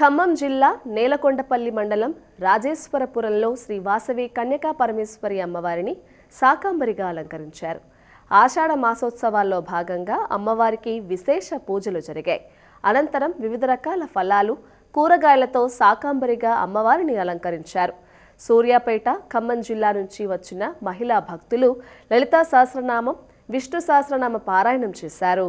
ఖమ్మం జిల్లా నేలకొండపల్లి మండలం రాజేశ్వరపురంలో శ్రీ వాసవి కన్యకా పరమేశ్వరి అమ్మవారిని శాకాంబరిగా అలంకరించారు. ఆషాఢ మాసోత్సవాల్లో భాగంగా అమ్మవారికి విశేష పూజలు జరిగాయి. అనంతరం వివిధ రకాల ఫలాలు కూరగాయలతో సాకాంబరిగా అమ్మవారిని అలంకరించారు. సూర్యాపేట ఖమ్మం జిల్లా నుంచి వచ్చిన మహిళా భక్తులు లలితా సహస్రనామం విష్ణు సహస్రనామ పారాయణం చేశారు.